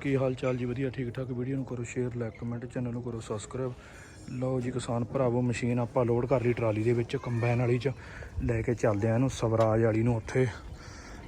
ਕੀ ਹਾਲ ਚਾਲ ਜੀ? ਵਧੀਆ, ਠੀਕ ਠਾਕ। ਵੀਡੀਓ ਨੂੰ ਕਰੋ ਸ਼ੇਅਰ ਲਾਈਕ ਕਮੈਂਟ ਚੈਨਲ ਨੂੰ ਕਰੋ ਸਬਸਕ੍ਰਾਈਬ ਲਓ ਜੀ ਕਿਸਾਨ ਭਰਾਵੋ, ਮਸ਼ੀਨ ਆਪਾਂ ਲੋਡ ਕਰ ਲਈ ਟਰਾਲੀ ਦੇ ਵਿੱਚ, ਕੰਬਾਈਨ ਵਾਲੀ ਚ। ਲੈ ਕੇ ਚੱਲਦੇ ਆ ਇਹਨੂੰ, ਸਵਰਾਜ ਵਾਲੀ ਨੂੰ ਉੱਥੇ।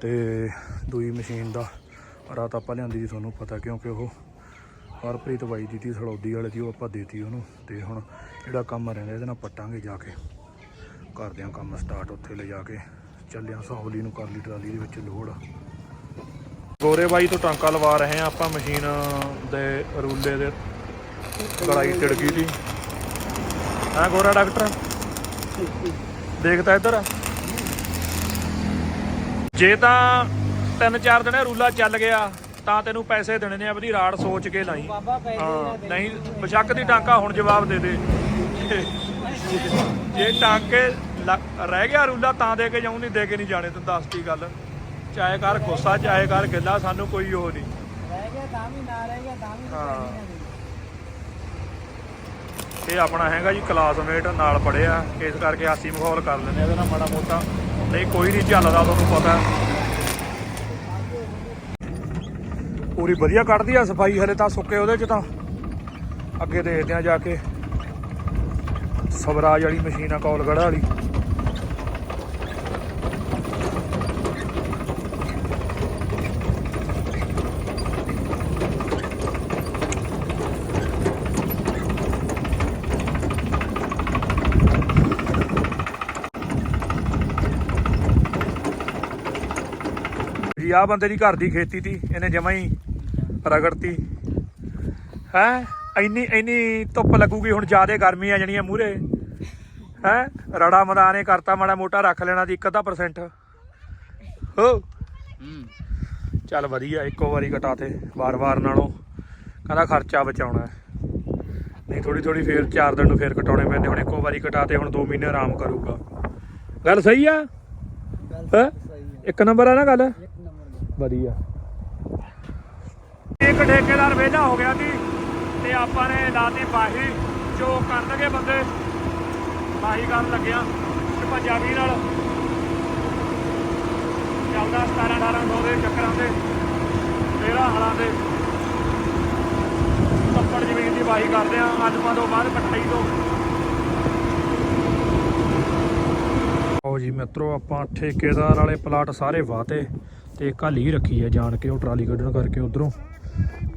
ਤੇ ਦੂਈ ਮਸ਼ੀਨ ਦਾ ਰਾਤ ਆਪਾਂ ਲਿਆਂਦੀ ਸੀ, ਤੁਹਾਨੂੰ ਪਤਾ ਕਿਉਂਕਿ ਉਹ ਹਰਪ੍ਰੀਤ ਬਾਈ ਦੀ ਤੀ, ਸੜੌਦੀ ਵਾਲੇ ਦੀ, ਉਹ ਆਪਾਂ ਦੇਤੀ ਉਹਨੂੰ। ਤੇ ਹੁਣ ਜਿਹੜਾ ਕੰਮ ਰਹਿੰਦਾ, ਇਹਦੇ ਨਾਲ ਪੱਟਾਂਗੇ ਜਾ ਕੇ। ਕਰਦੇ ਆ ਕੰਮ ਸਟਾਰਟ ਉੱਥੇ ਲੈ ਜਾ ਕੇ ਚੱਲਿਆ ਸੌਲੀ ਨੂੰ ਕਰ ਲਈ ਟਰਾਲੀ ਦੇ ਵਿੱਚ ਲੋਡ ਗੋਰੇ ਬਾਈ ਤੋਂ ਟਾਂਕਾ ਲਵਾ ਰਹੇ ਆ ਆਪਾਂ ਮਸ਼ੀਨ ਦੇ ਰੂਲੇ ਦੇ। ਕੜਾਈ ਟਿੜਕੀ ਦੀ। ਹਾਂ ਗੋਰਾ ਡਾਕਟਰ? ਦੇਖਤਾ ਇੱਧਰ? ਜੇ ਤਾਂ ਤਿੰਨ ਚਾਰ ਦਿਨ ਰੂਲਾ ਚੱਲ ਗਿਆ ਤਾਂ ਤੈਨੂੰ ਪੈਸੇ ਦੇਣੇ ਨੇ ਆਪਣੀ ਰਾੜ ਸੋਚ ਕੇ ਲਾਈ। ਹਾਂ ਨਹੀਂ ਬਸ਼ੱਕ ਦੀ ਟਾਂਕਾ ਹੁਣ ਜਵਾਬ ਦੇ ਦੇ। ਜੇ ਟਾਂਕੇ ਰਹਿ ਗਿਆ ਰੂਲਾ ਤਾਂ ਦੇ ਕੇ ਜਾਉਂ ਨਹੀਂ ਦੇ ਕੇ ਨਹੀਂ ਜਾਣੇ ਤੈਨੂੰ ਦੱਸਤੀ ਗੱਲ। ਚਾਹੇ ਕਰ ਗੁੱਸਾ ਚਾਹੇ ਕਰ ਗਿੱਲਾ ਸਾਨੂੰ ਕੋਈ ਉਹ ਨਹੀਂ। ਰਹਿ ਗਿਆ ਤਾਂ ਵੀ ਨਾ ਰਹਿ ਗਿਆ ਤਾਂ ਵੀ ਹਾਂ। ਇਹ ਆਪਣਾ ਹੈਗਾ ਜੀ ਕਲਾਸਮੇਟ ਨਾਲ ਪੜਿਆ ਇਸ ਕਰਕੇ ਹਾਸੀ ਮਖੌਲ ਕਰ ਲੈਂਦੇ ਆ ਇਹਦੇ ਨਾਲ ਮਾੜਾ ਮੋਟਾ। ਨਹੀਂ ਕੋਈ ਨਹੀਂ ਚੱਲਦਾ ਤੁਹਾਨੂੰ ਪਤਾ ਪੂਰੀ ਵਧੀਆ ਕੱਢਦੀ ਆ ਸਫ਼ਾਈ ਹਲੇ ਤਾਂ ਸੁੱਕੇ ਉਹਦੇ ਚ ਤਾਂ। ਅੱਗੇ ਦੇਖਦੇ ਆ ਜਾ ਕੇ। ਸਵਰਾਜ ਵਾਲੀ ਮਸ਼ੀਨ ਆ ਕੌਲਗੜਾ ਵਾਲੀ। ਜੀ ਆ ਬੰਦੇ ਦੀ ਘਰ ਦੀ ਖੇਤੀ ਤੀ ਇਹਨੇ ਜਮਾ ਹੀ ਰਗੜਤੀ। ਹੈ? ਇੰਨੀ ਇੰਨੀ ਧੁੱਪ ਲੱਗੂਗੀ ਹੁਣ ਜ਼ਿਆਦੇ ਗਰਮੀ ਆ ਜਣੀਆਂ ਮੂਰੇ ਹੈ? ਰੜਾ ਮਦਾਨੇ ਕਰਤਾ ਮਾੜਾ ਮੋਟਾ ਰੱਖ ਲੈਣਾ ਦੀ 1% ਹੋ। ਚੱਲ ਵਧੀਆ ਇੱਕੋ ਵਾਰੀ ਕਟਾ ਤੇ ਵਾਰ-ਵਾਰ ਨਾਲੋਂ। ਕਹਿੰਦਾ ਖਰਚਾ ਬਚਾਉਣਾ। ਨਹੀਂ ਥੋੜੀ ਥੋੜੀ ਫੇਰ 4 ਦਿਨ ਨੂੰ ਫੇਰ ਕਟਾਉਣੇ ਪੈਂਦੇ ਹੁਣ ਇੱਕੋ ਵਾਰੀ ਕਟਾ ਤੇ ਹੁਣ 2 ਮਹੀਨੇ ਆਰਾਮ ਕਰੂਗਾ। ਗੱਲ ਸਹੀ ਆ। ਇੱਕ ਨੰਬਰ ਆ ਨਾ ਗੱਲ? ਵਧੀਆ। ਇੱਕ ਠੇਕੇਦਾਰ ਵਿਹਲਾ ਹੋ ਗਿਆ ਸੀ ਤੇ ਆਪਾਂ ਨੇ ਲਾਤੀ ਬਾਹੀ ਜੋ ਕਰਨਗੇ ਬੰਦੇ। ਬਾਹੀ ਕਰਨ ਲੱਗਿਆ ਤੇ ਪੰਜਾਬੀ ਨਾਲ। ਚੱਲਦਾ 17 1800 ਦੇ ਚੱਕਰਾਂ ਦੇ ਤੇਰਾ ਹਲਾਂ ਦੇ ਤੱਪੜ ਜ਼ਮੀਨ ਦੀ ਬਾਹੀ ਕਰਦੇ ਆ ਆਲੂਆਂ ਤੋਂ ਬਾਅਦ ਪੱਠਈ ਤੋਂ। ਆਓ ਜੀ ਮਿੱਤਰੋ ਆਪਾਂ ਠੇਕੇਦਾਰ ਵਾਲੇ ਪਲਾਟ ਸਾਰੇ ਵਾਤੇ ਤੇ ਕੱਲ ਹੀ ਰੱਖੀ ਹੈ ਜਾਣ ਕੇ ਉਹ ਟਰਾਲੀ ਕੱਢਣ ਕਰਕੇ ਉਧਰੋਂ।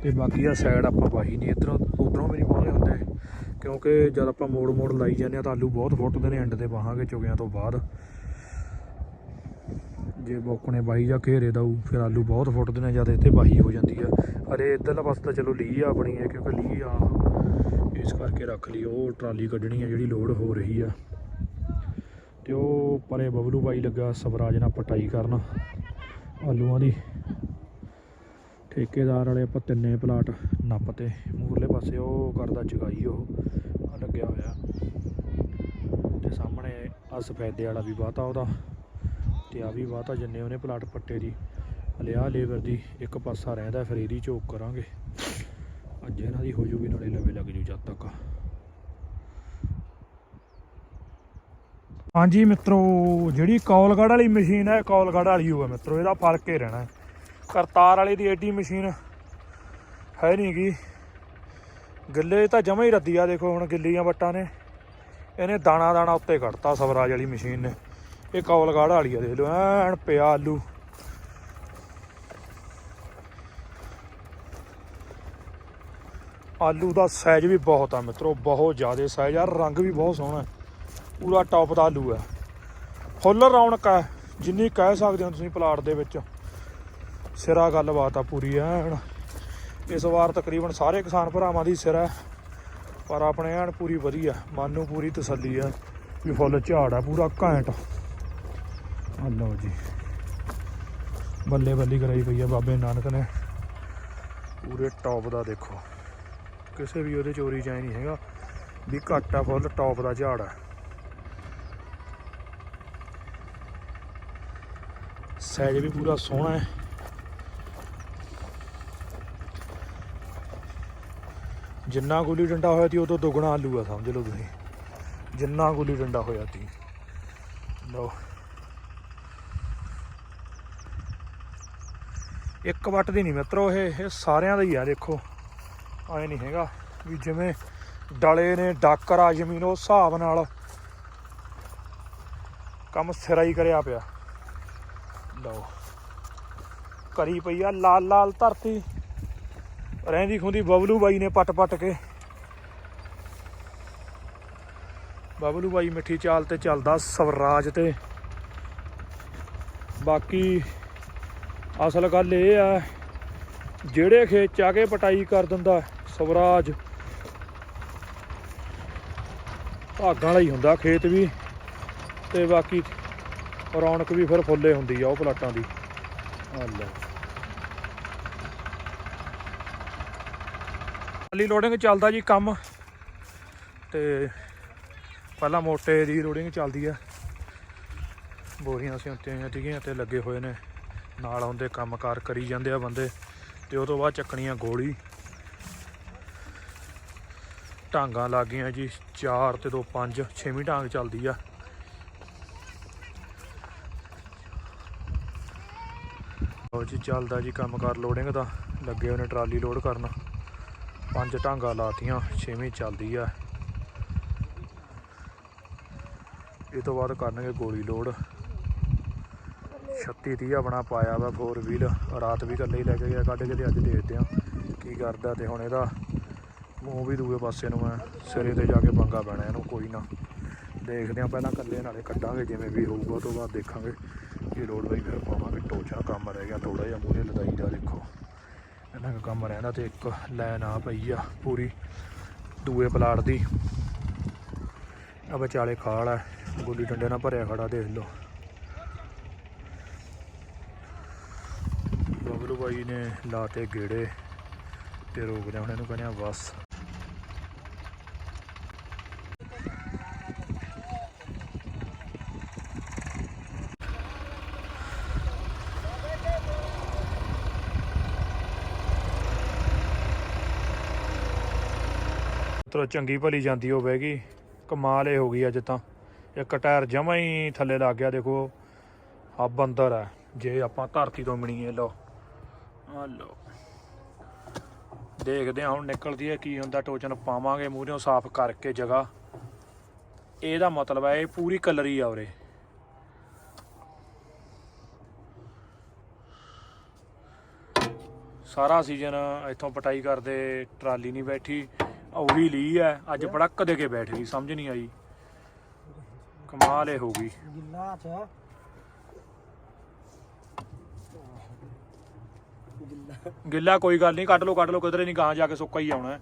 ਤੇ ਬਾਕੀ ਆ ਸਾਈਡ ਆਪਾਂ ਵਾਹੀ ਨਹੀਂ ਇਧਰੋਂ, ਉਧਰੋਂ ਵੀ ਨਹੀਂ ਬਾਹਲੇ ਹੁੰਦੇ। ਕਿਉਂਕਿ ਜਦ ਆਪਾਂ ਮੋੜ ਮੋੜ ਲਾਈ ਜਾਂਦੇ ਆ ਤਾਂ ਆਲੂ ਬਹੁਤ ਫੁੱਟਦੇ ਨੇ ਐਂਡ ਤੇ ਵਾਹਾਂਗੇ ਚੁਗਿਆਂ ਤੋਂ ਬਾਅਦ। ਜੇ ਬੋਕਣੇ ਬਾਈ ਜਾਂ ਘੇਰੇ ਦਊ ਫਿਰ ਆਲੂ ਬਹੁਤ ਫੁੱਟਦੇ ਨੇ, ਜਦ ਇੱਥੇ ਬਾਹੀ ਹੋ ਜਾਂਦੀ ਆ। ਅਰੇ ਇੱਧਰਲਾ ਪਾਸੇ ਤਾਂ ਚਲੋ ਲੀ ਆ ਬਣੀ ਹੈ ਕਿਉਂਕਿ ਲੀ ਆ। ਇਸ ਕਰਕੇ ਰੱਖ ਲਈ, ਉਹ ਟਰਾਲੀ ਕੱਢਣੀ ਆ ਜਿਹੜੀ ਲੋਡ ਹੋ ਰਹੀ ਆ। ਤੇ ਉਹ ਪਰੇ ਬਬਲੂ ਬਾਈ ਲੱਗਾ ਸਵਰਾਜ ਨਾਲ ਪਟਾਈ ਕਰਨ। ਆਲੂਆਂ ਦੀ। ਠੇਕੇਦਾਰ ਵਾਲੇ ਆਪਾਂ ਤਿੰਨੇ ਪਲਾਟ ਨੱਪਤੇ। ਮੂਰਲੇ ਪਾਸੇ ਉਹ ਕਰਦਾ ਚਗਾਈ ਉਹ ਆ ਲੱਗਿਆ ਹੋਇਆ। ਤੇ ਸਾਹਮਣੇ ਆ ਸਫੈਦੇ ਵਾਲਾ ਵੀ ਵਾਤਾ ਉਹਦਾ। ਤੇ ਆ ਵੀ ਵਾਤਾ ਜਿੰਨੇ ਉਹਨੇ ਪਲਾਟ ਪੱਟੇ ਦੀ। ਹਲੇ ਆਹ ਲੇਬਰ ਦੀ ਇੱਕ ਪਾਸਾ ਰਹਿੰਦਾ, ਫਿਰ ਇਹਦੀ ਝੋਕ ਕਰਾਂਗੇ। ਅੱਜ ਇਹਨਾਂ ਦੀ ਹੋ ਜੂਗੀ ਨਾਲੇ ਲਵੇ ਲੱਗ ਜੂ ਜਦ ਤੱਕ। ਹਾਂਜੀ ਮਿੱਤਰੋ, ਜਿਹੜੀ ਕੌਲਗੜ ਵਾਲੀ ਮਸ਼ੀਨ ਹੈ, ਕੌਲਗੜ ਵਾਲੀ ਹੋਊਗਾ ਮਿੱਤਰੋ, ਇਹਦਾ ਫ਼ਰਕ ਹੀ ਰਹਿਣਾ ਕਰਤਾਰ ਵਾਲੀ ਦੀ ਐਡੀ ਮਸ਼ੀਨ ਹੈ ਨਹੀਂ ਗੀ। ਗਿੱਲੇ ਤਾਂ ਜਮਾ ਹੀ ਰੱਦੀ ਆ, ਦੇਖੋ ਹੁਣ ਗਿੱਲੀਆਂ ਵੱਟਾਂ ਨੇ। ਇਹਨੇ ਦਾਣਾ ਦਾਣਾ ਉੱਤੇ ਕੱਢਤਾ ਸਵਰਾਜ ਵਾਲੀ ਮਸ਼ੀਨ ਨੇ। ਇਹ ਕੌਲਗੜ ਵਾਲੀ ਆ, ਦੇਖ ਲਓ, ਐਨ ਪਿਆ ਆਲੂ। ਆਲੂ ਦਾ ਸਾਈਜ਼ ਵੀ ਬਹੁਤ ਆ ਮਿੱਤਰੋ, ਬਹੁਤ ਜ਼ਿਆਦਾ ਸਾਈਜ਼ ਆ, ਰੰਗ ਵੀ ਬਹੁਤ ਸੋਹਣਾ ਹੈ। ਪੂਰਾ ਟੌਪ ਦਾ ਆਲੂ ਹੈ। ਫੁੱਲ ਰੌਣਕ ਹੈ, ਜਿੰਨੀ ਕਹਿ ਸਕਦੇ ਹੋ ਤੁਸੀਂ ਪਲਾਟ ਦੇ ਵਿੱਚ। ਸਿਰਾ ਗੱਲਬਾਤ ਆ ਪੂਰੀ ਐਨ। ਇਸ ਵਾਰ ਤਕਰੀਬਨ ਸਾਰੇ ਕਿਸਾਨ ਭਰਾਵਾਂ ਦੀ ਸਿਰ ਹੈ, ਪਰ ਆਪਣੇ ਐਨ ਪੂਰੀ ਵਧੀਆ, ਮਨ ਨੂੰ ਪੂਰੀ ਤਸੱਲੀ ਹੈ ਵੀ ਫੁੱਲ ਝਾੜ ਆ ਪੂਰਾ ਘੈਂਟ। ਆ ਲਓ ਜੀ। ਬੱਲੇ ਬੱਲੀ ਕਰਾਈ ਪਈ ਆ ਬਾਬੇ ਨਾਨਕ ਨੇ। ਪੂਰੇ ਟੌਪ ਦਾ ਦੇਖੋ। ਕਿਸੇ ਵੀ ਉਹਦੇ ਚੋਰੀ ਚਾਹੀ ਨਹੀਂ ਹੈਗਾ ਵੀ ਘੱਟ ਆ ਫੁੱਲ, ਟੌਪ ਦਾ ਝਾੜ ਆ ਸਾਈਜ਼ ਵੀ ਪੂਰਾ ਸੋਹਣਾ ਹੈ। ਜਿੰਨਾ ਗੁੱਲੀ ਡੰਡਾ ਹੋਇਆ ਸੀ ਉਹ ਤੋਂ ਦੁੱਗਣਾ ਆਲੂ ਆ, ਸਮਝ ਲਓ ਤੁਸੀਂ। ਜਿੰਨਾ ਗੁੱਲੀ ਡੰਡਾ ਹੋਇਆ ਸੀ ਲਓ। ਇੱਕ ਵੱਟ ਦੀ ਨਹੀਂ ਮਿੱਤਰੋ, ਇਹ ਇਹ ਸਾਰਿਆਂ ਦਾ ਹੀ ਆ, ਦੇਖੋ। ਐ ਨਹੀਂ ਹੈਗਾ ਵੀ ਜਿਵੇਂ ਡਲੇ ਨੇ ਡਾਕਰ ਆ ਜ਼ਮੀਨ, ਉਹ ਹਿਸਾਬ ਨਾਲ ਕੰਮ ਸਿਰਾ ਹੀ ਕਰਿਆ ਪਿਆ। ਲਓ। ਕਰੀ ਪਈ ਆ, ਲਾਲ ਲਾਲ ਧਰਤੀ। ਰਹਿੰਦੀ ਖੁੰਦੀ ਬਬਲੂ ਬਾਈ ਨੇ ਪੱਟ ਪੱਟ ਕੇ। ਬਬਲੂ ਬਾਈ ਮਿੱਠੀ ਚਾਲ ਤੇ ਚੱਲਦਾ ਸਵਰਾਜ ਤੇ। ਬਾਕੀ ਅਸਲ ਗੱਲ ਇਹ ਆ, ਜਿਹੜੇ ਖੇਤ ਚ ਆ ਕੇ ਪਟਾਈ ਕਰ ਦਿੰਦਾ ਸਵਰਾਜ, ਭਾਗਾਂ ਵਾਲਾ ਹੀ ਹੁੰਦਾ ਖੇਤ ਵੀ। ਤੇ ਬਾਕੀ ਰੌਣਕ ਵੀ ਫਿਰ ਫੁੱਲੇ ਹੁੰਦੀ ਆ ਉਹ ਪਲਾਟਾਂ ਦੀ। ਆ ਲੈ ਅਲੀ ਲੋਡਿੰਗ ਚੱਲਦਾ ਜੀ ਕੰਮ। ਤੇ ਪਹਿਲਾਂ ਮੋਟੇ ਦੀ ਲੋਡਿੰਗ ਚੱਲਦੀ ਆ। ਬੋਰੀਆਂ ਸਿਉਂਤੀਆਂ ਠੀਕੀਆਂ ਤੇ ਲੱਗੇ ਹੋਏ ਨੇ। ਨਾਲ ਹੁੰਦੇ ਕੰਮਕਾਰ ਕਰੀ ਜਾਂਦੇ ਆ ਬੰਦੇ ਤੇ ਉਹ ਤੋਂ ਬਾਅਦ ਚੱਕਣੀਆਂ ਗੋਲੀ। ਟਾਂਗਾਂ ਲੱਗ ਗਈਆਂ ਜੀ 4 ਤੇ 2 5 ਛੇਵੀਂ ਟਾਂਗ ਚੱਲਦੀ ਆ। ਉਹ ਜੀ, ਚੱਲਦਾ ਜੀ ਕੰਮਕਾਰ ਲੋਡਿੰਗ ਦਾ। ਲੱਗੇ ਉਹਨੇ ਟਰਾਲੀ ਲੋਡ ਕਰਨ। ਪੰਜ ਟਾਂਗਾਂ ਲਾਤੀਆਂ, ਛੇਵੀਂ ਚੱਲਦੀ ਆ। ਇਹ ਤੋਂ ਬਾਅਦ ਕਰਨਗੇ ਗੋਲੀ ਲੋਡ 36 30 ਆਪਣਾ ਪਾਇਆ ਵਾ 4 ਵੀਲ ਰਾਤ ਵੀ ਇਕੱਲੇ ਹੀ ਲੈ ਕੇ ਗਿਆ, ਕੱਢ ਕੇ ਤੇ ਅੱਜ ਦੇਖਦੇ ਆ। ਕੀ ਕਰਦਾ ਤੇ ਹੁਣ ਇਹਦਾ ਮੂੰਹ ਵੀ ਦੂਏ ਪਾਸੇ ਨੂੰ ਮੈਂ ਸਿਰੇ ਤੇ ਜਾ ਕੇ ਪੰਗਾ ਪੈਣਾ ਇਹਨੂੰ, ਕੋਈ ਨਾ। ਦੇਖਦੇ ਆ, ਪਹਿਲਾਂ ਇਕੱਲੇ ਨਾਲੇ ਕੱਢਾਂਗੇ, ਜਿਵੇਂ ਵੀ ਹੋਊਗਾ, ਉਹ ਤੋਂ ਬਾਅਦ ਦੇਖਾਂਗੇ। ਕੀ ਲੋਡ ਬਈ ਫਿਰ ਪਾਵਾਂਗੇ ਟੋਚਾ, ਕੰਮ ਰਹਿ ਗਿਆ ਥੋੜਾ ਜਿਹਾ ਮੂਹਰੇ, ਲਦਾਈ ਦਾ ਦੇਖੋ। ਇਹਨਾਂ ਦਾ ਕੰਮ ਰਹਿੰਦਾ ਤੇ ਇੱਕ ਲਾਈਨ ਆ ਪਈ ਆ ਪੂਰੀ, ਦੂਏ ਪਲਾਟ ਦੀ। ਆ ਵਿਚਾਲੇ ਖਾਲ ਆ, ਗੁੱਲੀ ਡੰਡੇ ਨਾਲ ਭਰਿਆ ਖੜਾ, ਦੇਖ ਲਓ। ਬਬਲੂ ਬਾਈ ਨੇ ਲਾਤੇ ਗੇੜੇ ਤੇ ਰੋਕਦੇ ਹੁਣ ਇਹਨੂੰ ਕਹਿੰਦੇ ਆ, ਬਸ। ਤੋ ਚੰਗੀ ਭਲੀ ਜਾਂਦੀ ਹੋ ਬਹਿ ਗਈ ਕਮਾਲ ਇਹ ਹੋ ਗਈ ਅੱਜ ਤਾਂ। ਇੱਕ ਟਾਇਰ ਜਮਾ ਹੀ ਥੱਲੇ ਲੱਗ ਗਿਆ, ਦੇਖੋ। ਆ ਬੰਦਰ ਹੈ ਜੇ ਆਪਾਂ ਧਰਤੀ ਤੋਂ ਮਿਣੀਏ, ਲਓ। ਆ ਲਓ। ਦੇਖਦੇ ਹਾਂ ਹੁਣ ਨਿਕਲਦੀ ਹੈ ਕੀ ਹੁੰਦਾ। ਟੋਚਨ ਪਾਵਾਂਗੇ ਮੂਹਰੇੋਂ ਸਾਫ਼ ਕਰਕੇ ਜਗ੍ਹਾ। ਇਹਦਾ ਮਤਲਬ ਹੈ ਇਹ ਪੂਰੀ ਕਲਰੀ ਆ ਉਰੇ। ਸਾਰਾ ਸੀਜ਼ਨ ਇੱਥੋਂ ਪਟਾਈ ਕਰਦੇ, ਟਰਾਲੀ ਨਹੀਂ ਬੈਠੀ। ਉਹੀ ਲਈ ਹੈ ਅੱਜ ਬੜਕ ਦੇ ਕੇ ਬੈਠ ਗਈ ਸਮਝ ਨਹੀਂ ਆਈ। ਕਮਾਲ ਇਹ ਹੋ ਗਈ। ਗਿੱਲਾ ਚ ਗਿੱਲਾ। ਗਿੱਲਾ ਕੋਈ ਗੱਲ ਨਹੀਂ ਕੱਢ ਲਓ ਕੱਢ ਲਓ ਕਿਧਰੇ ਨਹੀਂ ਗਾਂ ਜਾ ਕੇ ਸੁੱਕਾ ਹੀ ਆਉਣਾ।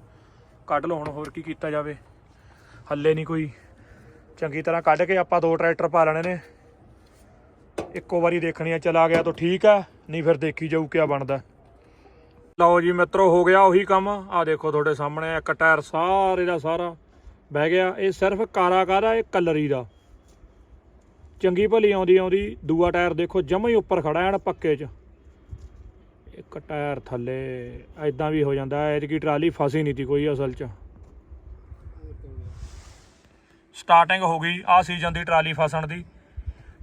ਕੱਢ ਲਓ ਹੁਣ ਹੋਰ ਕੀ ਕੀਤਾ ਜਾਵੇ। ਹੱਲੇ ਨਹੀਂ ਕੋਈ ਚੰਗੀ ਤਰ੍ਹਾਂ ਕੱਢ ਕੇ ਆਪਾਂ ਦੋ ਟਰੈਕਟਰ ਪਾ ਲੈਣੇ ਨੇ। ਇੱਕੋ ਵਾਰੀ ਦੇਖਣੀ ਆ ਚਲਾ ਗਿਆ ਤਾਂ ਠੀਕ ਆ ਨਹੀਂ ਫਿਰ ਦੇਖੀ ਜਾਊ ਕਿਆ ਬਣਦਾ। ਲਓ ਜੀ ਮਿੱਤਰੋ, ਹੋ ਗਿਆ ਉਹੀ ਕੰਮ। ਆ ਦੇਖੋ ਤੁਹਾਡੇ ਸਾਹਮਣੇ, ਇੱਕ ਟਾਇਰ ਸਾਰੇ ਦਾ ਸਾਰਾ ਬਹਿ ਗਿਆ। ਇਹ ਸਿਰਫ ਕਾਰਾ ਕਾਰਾ ਇਹ ਕਲਰੀ ਦਾ। ਚੰਗੀ ਭਲੀ ਆਉਂਦੀ ਆਉਂਦੀ ਦੂਆ ਟਾਇਰ ਦੇਖੋ, ਜਮਾ ਹੀ ਉੱਪਰ ਖੜਾ ਐਨ ਪੱਕੇ 'ਚ। ਇੱਕ ਟਾਇਰ ਥੱਲੇ ਐਦਾਂ ਵੀ ਹੋ ਜਾਂਦਾ, ਐਤਕੀ ਟਰਾਲੀ ਫਸੀ ਨਹੀਂ ਤੀ ਕੋਈ ਅਸਲ 'ਚ। ਸਟਾਰਟਿੰਗ ਹੋ ਗਈ ਆ ਸੀਜ਼ਨ ਦੀ ਟਰਾਲੀ ਫਸਣ ਦੀ।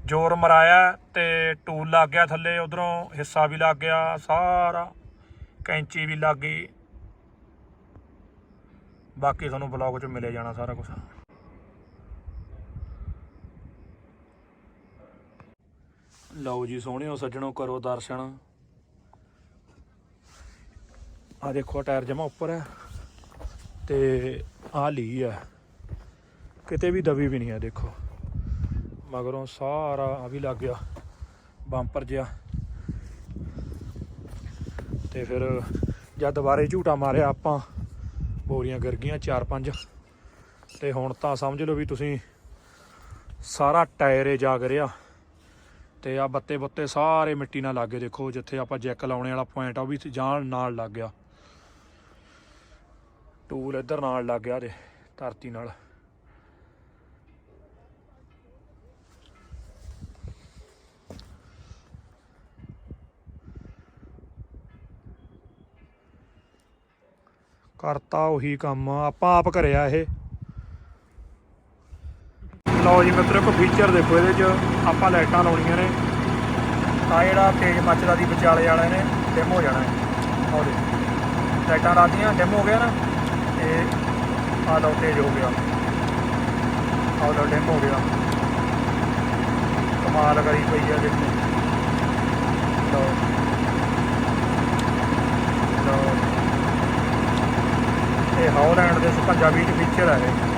ਜੋਰ ਮਰਾਇਆ ਤੇ ਟੂਲ ਲੱਗ ਗਿਆ ਥੱਲੇ, ਉਧਰੋਂ ਹਿੱਸਾ ਵੀ ਲੱਗ ਗਿਆ, ਸਾਰਾ ਕੈਂਚੀ ਵੀ ਲੱਗ ਗਈ। ਬਾਕੀ ਤੁਹਾਨੂੰ ਬਲੌਗ 'ਚ ਮਿਲੇ ਜਾਣਾ ਸਾਰਾ ਕੁਝ ਲਓ ਜੀ, ਸੋਹਣਿਓ ਸੱਜਣੋ, ਕਰੋ ਦਰਸ਼ਨ। ਆ ਦੇਖੋ ਟਾਇਰ ਜਮਾ ਉੱਪਰ ਹੈ ਤੇ ਆ ਲਈ ਹੈ। ਕਿਤੇ ਵੀ ਦਬੀ ਵੀ ਨਹੀਂ ਹੈ, ਦੇਖੋ। ਮਗਰੋਂ ਸਾਰਾ ਆ ਵੀ ਲੱਗ ਗਿਆ, ਬੰਪਰ ਜਿਹਾ। ਤੇ ਫਿਰ ਜਦ ਦੁਬਾਰੇ ਝੂਟਾ ਮਾਰਿਆ ਆਪਾਂ, ਬੋਰੀਆਂ ਗਿਰ ਗਈਆਂ 4-5 ਤੇ ਹੁਣ ਤਾਂ ਸਮਝ ਲਓ ਵੀ ਤੁਸੀਂ ਸਾਰਾ ਟਾਇਰ ਏ ਜਾਗ ਰਿਹਾ। ਤੇ ਆ ਬੱਤੇ ਬੱਤੇ ਸਾਰੇ ਮਿੱਟੀ ਨਾਲ ਲੱਗੇ ਦੇਖੋ ਜਿੱਥੇ ਆਪਾਂ ਜੈਕ ਲਾਉਣੇ ਵਾਲਾ ਪੁਆਇੰਟ ਆ, ਉਹ ਵੀ ਜਾਣ ਨਾਲ ਲੱਗ ਗਿਆ। ਟੂਲ ਇੱਧਰ ਨਾਲ ਲੱਗ ਗਿਆ ਦੇ ਧਰਤੀ ਨਾਲ। ਕਰਤਾ ਉਹੀ ਕੰਮ, ਆਪਾਂ ਆਪ ਕਰਿਆ ਇਹ। ਲਓ ਜੀ ਮਿੱਤਰੋ, ਇੱਕ ਫੀਚਰ ਦੇਖੋ ਇਹਦੇ 'ਚ, ਆਪਾਂ ਲਾਈਟਾਂ ਲਾਉਣੀਆਂ ਨੇ। ਆ ਜਿਹੜਾ ਤੇਜ਼ ਮੱਚਦਾ ਦੀ ਵਿਚਾਲੇ ਵਾਲੇ ਨੇ ਡਿਮ ਹੋ ਜਾਣਾ ਹੈ ਆਹ ਲਾਈਟਾਂ ਰਾਤੀਆਂ ਡਿਮ ਹੋ ਗਿਆ ਨਾ? ਤੇ ਆਹ ਲਓ, ਤੇਜ਼ ਹੋ ਗਿਆ। ਆਹ ਲਓ ਡਿਮ ਹੋ ਗਿਆ। ਕਮਾਲ ਕਰੀ ਪਈ ਆ ਦੇਖੋ। ਲਓ। ਲਓ। ਇਹ ਹੌਲੈਂਡ ਦੇ 56 ਚ ਫੀਚਰ ਹੈ ਇਹ।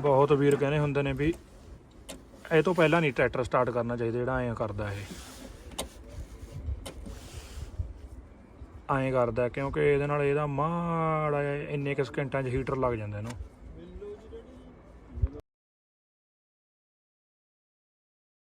ਬਹੁਤ ਵੀਰ ਕਹਿੰਦੇ ਹੁੰਦੇ ਨੇ ਵੀ ਇਹ ਤੋਂ ਪਹਿਲਾਂ ਨਹੀਂ ਟਰੈਕਟਰ ਸਟਾਰਟ ਕਰਨਾ ਚਾਹੀਦਾ ਜਿਹੜਾ ਐਂ ਕਰਦਾ ਇਹ। ਐਂ ਕਰਦਾ ਕਿਉਂਕਿ ਇਹਦੇ ਨਾਲ ਇਹਦਾ ਮਾੜਾ ਇੰਨੇ ਕੁ ਸਕਿੰਟਾਂ 'ਚ ਹੀਟਰ ਲੱਗ ਜਾਂਦਾ ਇਹਨੂੰ।